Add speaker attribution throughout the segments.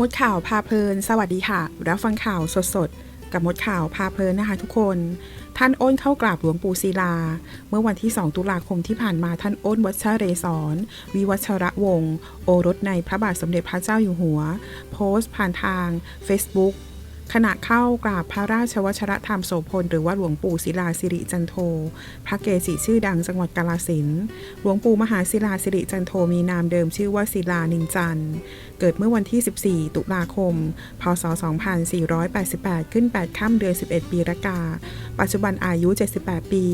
Speaker 1: มดข่าวพาเพลิน สวัสดีค่ะ รับฟังข่าวสดๆ กับมดข่าวพาเพลินนะคะทุกคน ท่านอ้นเข้ากราบหลวงปู่ศิลา เมื่อวันที่ 2 ตุลาคมที่ผ่านมาท่านอ้นวัชเรศรวิวัชระวงศ์โอรสในพระบาทสมเด็จพระเจ้าอยู่หัว โพสต์ผ่านทาง Facebook ขณะเข้ากราบพระราชวชรธรรมโสพลหรือว่าหลวงปู่ศิลาสิริจันโท พระเกจิชื่อดังจังหวัดกาฬสินหลวงปู่มหาศิลาสิริจันโทมีนามเดิมชื่อว่าศิลานินจันเกิดเมื่อวันที่ 14 ตุลาคม พศ 2488 ขึ้น 8 ค่ำเดือน 11 ปีรากา ปัจจุบันอายุ 78 ปี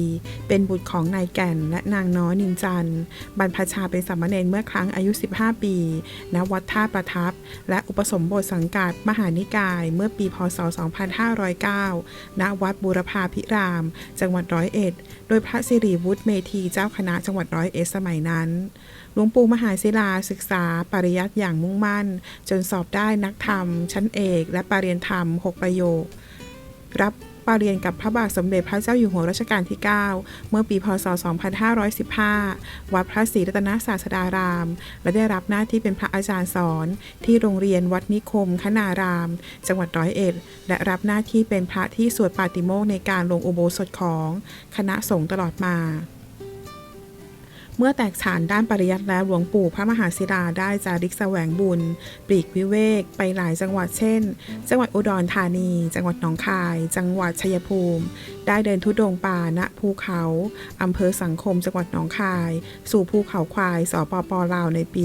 Speaker 1: เป็นบุตรของนายแก่นและนางน้อยนินจันบรรพชาเป็นสามเณรเมื่อครั้งอายุ 15 ปี ณ วัดท่าประทับ และอุปสมบทสังกัดมหานิกายเมื่อปีพศ2509 ณ วัดบูรพาพิราม จังหวัดร้อยเอ็ด โดยพระสิริวุฒิเมธีเจ้าคณะจังหวัดร้อยเอ็ดสมัยนั้น หลวงปู่มหาศิลาศึกษาปริยัติอย่างมุ่งมั่น จนสอบได้นักธรรม ชั้นเอก และปรริญญาธรรม 6 ประโยครับ ปรริญญากับพระบาทสมเด็จพระเจ้าอยู่หัวรัชกาลที่ 9 เมื่อปีพศ 2515 วัดพระศรีรัตนศาสดาราม และได้รับหน้าที่เป็นพระอาจารย์สอน ที่โรงเรียนวัดนิคม คนาราม จังหวัดร้อยเอ็ด และรับหน้าที่เป็นพระที่สวดปาติโมกในการลงอุโบสถของ คณะสงฆ์ตลอดมา เมื่อแตกฉานด้านปริยัติแล้วหลวงปู่พระมหาศิลาได้จาริกแสวงบุญ ปลีกวิเวก ไปหลายจังหวัดเช่น จังหวัดอุดรธานี จังหวัดหนองคาย จังหวัดชัยภูมิ ได้เดินทุดงป่าณภูเขาอำเภอสังคมจังหวัดหนองคาย สู่ภูเขาควายสปปลาวในปี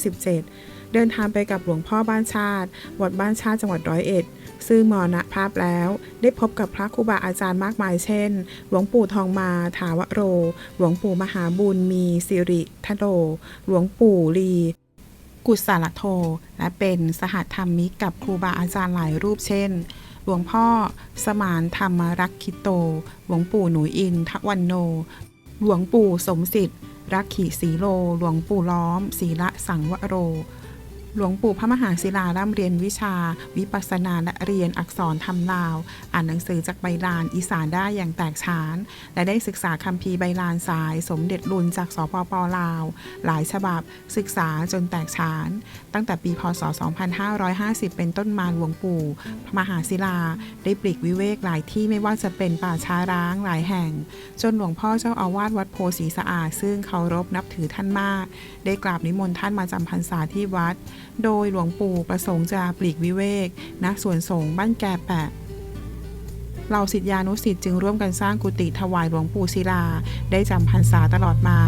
Speaker 1: 2517 เดินทางไปกับหลวงพ่อบ้านชาติ วัดบ้านชาติจังหวัดร้อยเอ็ด ซึ่งมรณภาพแล้วได้พบกับพระครูบาอาจารย์มากมายเช่น หลวงปู่ทองมา ถาวโร หลวงปู่มหาบุญมีสิริทโร หลวงปู่ลีกุศลโท และเป็นสหธรรมิกกับครูบาอาจารย์หลายรูปเช่น หลวงพ่อสมานธรรมรักคิโต หลวงปู่หนูอินทวันโน หลวงปู่สมสิทธิ์รักขีสีโล หลวงปู่ล้อม ศีละสังวโร หลวงปู่พระมหาศิลาร่ำเรียนวิชา วิปัสสนาและเรียนอักษรธรรมลาว อ่านหนังสือจากใบลานอีสานได้อย่างแตกฉาน และได้ศึกษาคัมภีใบลานสาย สมเด็จลุนจากสปปลาว หลายฉบับ ศึกษาจนแตกฉาน ตั้งแต่ปีพศ 2550 เป็นต้นมาหลวงปู่พระมหาศิลา ได้ปลีกวิเวกหลายที่ไม่ว่าจะเป็นป่าช้าร้างหลายแห่ง จนหลวงพ่อเจ้าอาวาสวัดโพสีสะอาดซึ่งเคารพนับถือท่านมาก ได้กราบนิมนต์ท่านมาจำพรรษาที่วัดโดยหลวงปู่ประสงค์จะปลีกวิเวกณสวนสงฆ์บ้านแกแปะเหล่าศิษยานุศิษย์จึงร่วมกันสร้างกุฏิถวายหลวงปู่ศิลา ได้จำพรรษาตลอดมา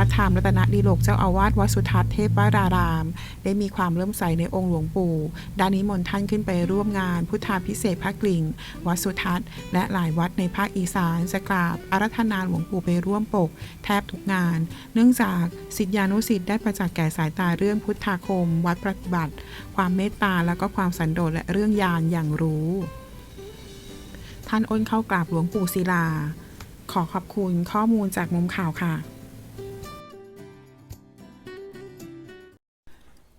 Speaker 1: พระธรรมรัตนดีโลกเจ้าอาวาสวัดสุทัศน์เทพวราราม ได้มีความเริ่มใสในองค์หลวงปู่ดานิมนต์ท่านขึ้นไปร่วมงาน พุทธาพิเศษพระกลิ่ง วัดสุทัศน์ และหลายวัดในภาคอีสานจะกราบอารัธนาหลวงปู่ไปร่วมปก แทบทุกงาน เนื่องจากศิษยานุศิษย์ได้ประจักษ์แก่สายตาเรื่องพุทธาคม วัดปฏิบัติ ความเมตตาและก็ความสันโดษและเรื่องญาณอย่างรู้ท่านอ้นเข้ากราบหลวงปู่ศิลา ขอขอบคุณข้อมูลจากมุมข่าวค่ะ